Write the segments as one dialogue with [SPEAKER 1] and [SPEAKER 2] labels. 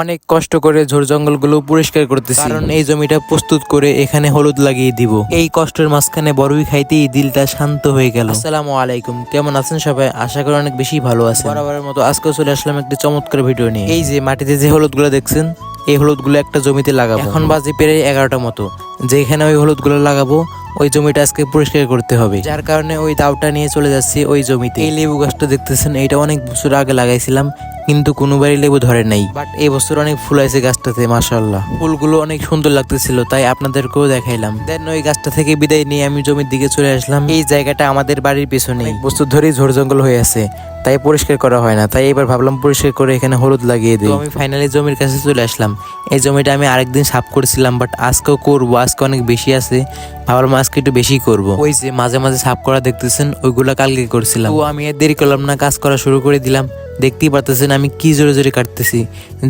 [SPEAKER 1] অনেক কষ্ট করে ঝোড় জঙ্গলগুলো পরিষ্কার করতেছি। কারণ এই জমিটা প্রস্তুত করে এখানে হলুদ লাগিয়ে দিব। এই কষ্টের মাঝখানে বড়ই খাইতেই দিলটা শান্ত হয়ে গেল। আসসালামু আলাইকুম। কেমন আছেন সবাই? আশা করি অনেক বেশি ভালো আছেন। বরাবরের মতো আজকেও চলে আসলাম একটি চমৎকার ভিডিও নিয়ে। এই যে মাটিতে যে হলুদগুলো দেখছেন এই হলুদগুলো একটা জমিতে লাগাবো। এখন বাজে প্রায় এগারোটা মতো। যেখানে ওই হলুদগুলো লাগাবো ওই জমিটা আজকে পরিষ্কার করতে হবে। যার কারণে ওই দাওটা নিয়ে চলে যাচ্ছি ওই জমিতে। এই লেবু গাছটা দেখতেছেন এটা অনেক বছর আগে লাগাইছিলাম, কিন্তু কোনোবারই লেবু ধরে নাই। বাট এই বছর অনেক ফুল আছে গাছটাতে মাশাল্লাহ ফুলগুলো অনেক সুন্দর লাগতেছিল, তাই আপনাদেরকেও দেখাইলাম। দেন ওই গাছটা থেকে বিদায় নিয়ে আমি জমির দিকে চলে আসলাম। এই জায়গাটা আমাদের বাড়ির পেছনে বছর ধরেই ঝোড় জঙ্গল হয়ে আছে। তাই পরিষ্কার করা হয় না। তাই এবার ভাবলাম পরিষ্কার করে এখানে হলুদ লাগিয়ে দিই। আমি ফাইনালি জমির কাছে চলে আসলাম। এই জমিটা আমি আরেকদিন সাফ করেছিলাম বাট আজকেও করব আজকে অনেক বেশি আছে। ভাবলাম আজকে একটু বেশি করব। ওই যে মাঝে মাঝে সাফ করা দেখতেছেন ওইগুলো কালকে করছিলাম। ও আমি আর দেরি করলাম না কাজ করা শুরু করে দিলাম। দেখতেই পারতেছেন আমি কি জোরে জোরে কাটতেছি।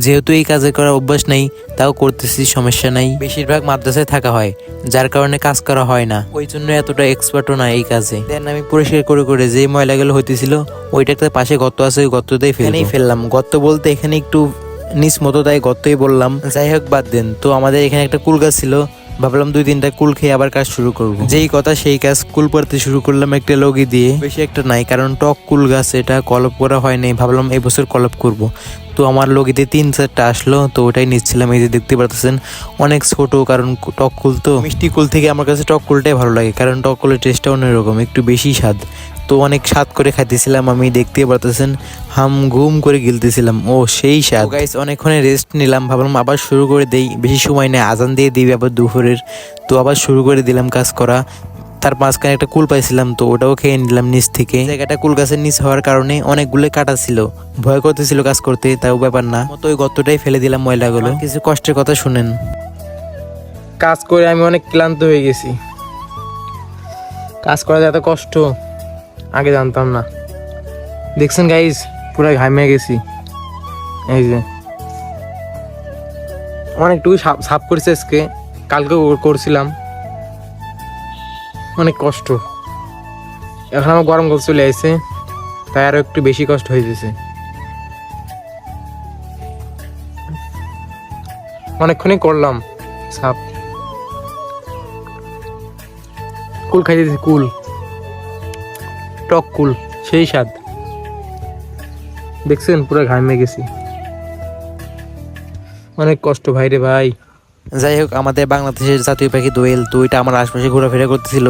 [SPEAKER 1] যেহেতু এই কাজে করার অভ্যাস নাই, তাও করতেছি, সমস্যা নাই। বেশিরভাগ মাদ্রাসায় থাকা হয়, যার কারণে কাজ করা হয় না। ওই জন্য এতটা এক্সপার্টও না এই কাজে। দেন আমি পরিষ্কার করে করে যে ময়লাগুলো হইতেছিল ওইটা একটা পাশে গর্ত আছে, ওই গর্ততেই ফেলেই ফেললাম। গর্ত বলতে এখানে একটু নিজ মতো তাই গর্তই বললাম। যাই হোক, বাদ দেন। তো আমাদের এখানে একটা কুল গাছ ছিল ভাবলাম দুই তিনটা কুল খেয়ে আবার কাজ শুরু করব। যেই কথা সেই কাজ কুল পাড়তে শুরু করলাম একটা লগি দিয়ে। বেশি একটা নাই, কারণ টক কুল গাছ এটা কলপ করা হয় নাই, ভাবলাম এবছর কলপ করব। তো আমার লগিতে তিন চারটা আসলো, তো ওটাই নিচ্ছিলাম, এই যে দেখতে পারতেছেন, অনেক ছোট, কারণ টক কুল তো। মিষ্টি কুল থেকে আমার কাছে টক কুলটাই ভালো লাগে, কারণ টক কুলের টেস্টটা অন্যরকম, একটু বেশি স্বাদ। তো অনেক স্বাদ করে খাইতেছিলাম, আমি দেখতে পারতেছেন, হাম ঘুম করে গিলতেছিলাম। ও, সেই স্বাদ। গাইস অনেকক্ষণে রেস্ট নিলাম, ভাবলাম আবার শুরু করে দেই, বেশি সময় নেই, আজান দিয়ে দিবি আবার দুপুরের। তো আবার শুরু করে দিলাম কাজ করা। তার মাঝখানে একটা কুল পাইছিলাম, তো ওটাও খেয়ে নিলাম নিচ থেকে। জায়গাটা কুল গাছের নিচ হওয়ার কারণে অনেকগুলো কাটা ছিল। ভয় করতেছিল কাজ করতে, তাও ব্যাপার না। তো ওই গর্তটাই ফেলে দিলাম ময়লাগুলো। কিছু কষ্টের কথা শুনেন।
[SPEAKER 2] কাজ করে আমি অনেক ক্লান্ত হয়ে গেছি। কাজ করা এত কষ্ট। আগে জানতাম না। দেখছেন গাইজ পুরো ঘামে গেছি। এই যে। অনেকটুকু সাপ সাপ করেছে আজকে। কালকে করছিলাম। অনেক কষ্ট। এখন আমার গরম জল চলে আসছে তাই আরও একটু বেশি কষ্ট হয়ে গেছে। অনেকক্ষণই করলাম। সাপ কুল খাইতেছি কুল। টক কুল, সেই স্বাদ। দেখছেন, পুরো ঘামে গেছি। অনেক কষ্ট, ভাই রে ভাই।
[SPEAKER 1] যাই হোক, আমাদের বাংলাদেশের জাতীয় পাখি দোয়েল তো এটা আমার আশপাশে ঘোরাফেরা করতেছিল।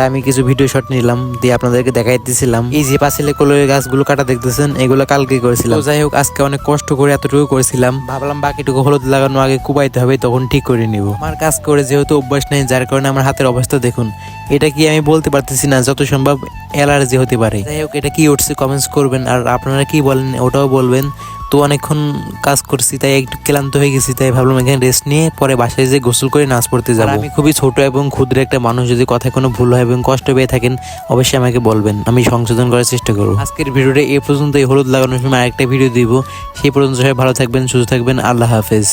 [SPEAKER 1] তাই আমি কিছু ভিডিও শট নিলাম, দিয়ে আপনাদেরকে দেখাই দিতেছিলাম এই যে পাশে কলের গাছগুলো কাটা দেখতেছেন, এগুলো কালকে করেছিলাম। যাই হোক, আজকে অনেক কষ্ট করে এতটুকু করেছিলাম। ভাবলাম বাকিটুকু হলুদ লাগানো আগে কুবাইতে হবে, তখন ঠিক করে নিব। আমার কাজ করে যেহেতু অভ্যাস নেই, যার কারণে আমার হাতের অবস্থা দেখুন, এটা কি আমি বলতে পারতেছি না, যত সম্ভব অ্যালার্জি হতে পারে। যাই হোক, এটা কি উঠছে কমেন্টস করবেন, আর আপনারা কি বলেন ওটাও বলবেন। তো অনেকক্ষণ কাজ করছি, তাই একটু ক্লান্ত হয়ে গেছি, তাই ভাবলাম এখানে রেস্ট নিয়ে পরে বাসায় যে গোসল করে নাচ পড়তে যাব। আমি খুবই ছোট এবং ক্ষুদ্র একটা মানুষ, যদি কথায় কোনো ভুল হয় এবং কষ্ট পেয়ে থাকেন, অবশ্যই আমাকে বলবেন, আমি সংশোধন করার চেষ্টা করব। আজকের ভিডিওটা এই পর্যন্ত এই হলুদ লাগানোর সময় আরেকটা ভিডিও দিব। সেই পর্যন্ত সবাই ভালো থাকবেন, সুস্থ থাকবেন, আল্লাহ হাফেজ।